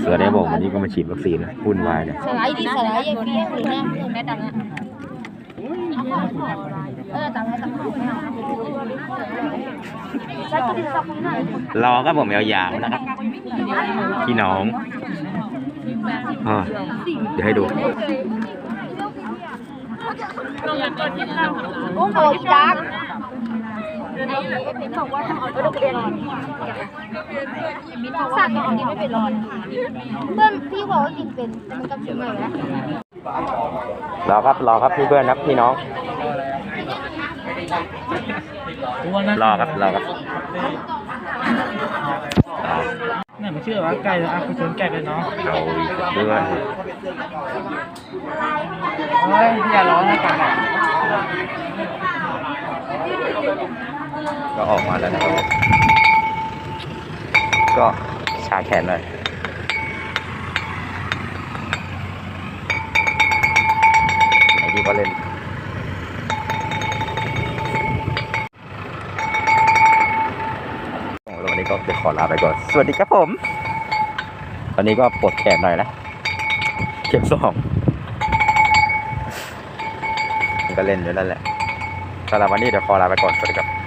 เสือได้บอกวันนี้ก็มาฉีดวัคซีนนะวุ่นวายเลยสไลด์ดิสไลด์ยังเปี้ยงหรือหน้าเพื่อนแม่ตังอะเออตังให้ตังให้ใช้ตัวที่สับหน่อยรอครับผมยาวๆนะครับพี่น้องเดี๋ยวให้ดูโอ้โหอีดัก ไอ้เอ็มบอกว่าเอาไปโรงเรียนสั่งตอนนี้ไม่เป็นรอนเพื่อนพี่บอกว่ากินเป็นมันก็กินเลยนะรอครับรอครับพี่เพื่อนครับพี่น้องรอครับรอครับเนี่ยไม่เชื่อว่าไก่อะคุณชนไก่เป็นน้องเอาอีกเพื่อนเฮ้ยอย่าร้องนะกัน ก็ออกมาแล้วนะครับ ก็ชาแขนหน่อยไอ้ที่ก็เล่นแล้ววันนี้ก็จะขอลาไปก่อน สวัสดีครับผม ตอนนี้ก็ปวดแขนหน่อยนะเข็มสองมันก็เล่นอยู่นั่นแหละสำหรับวันนี้เดี๋ยวขอลาไปก่อนสวัสดีครับ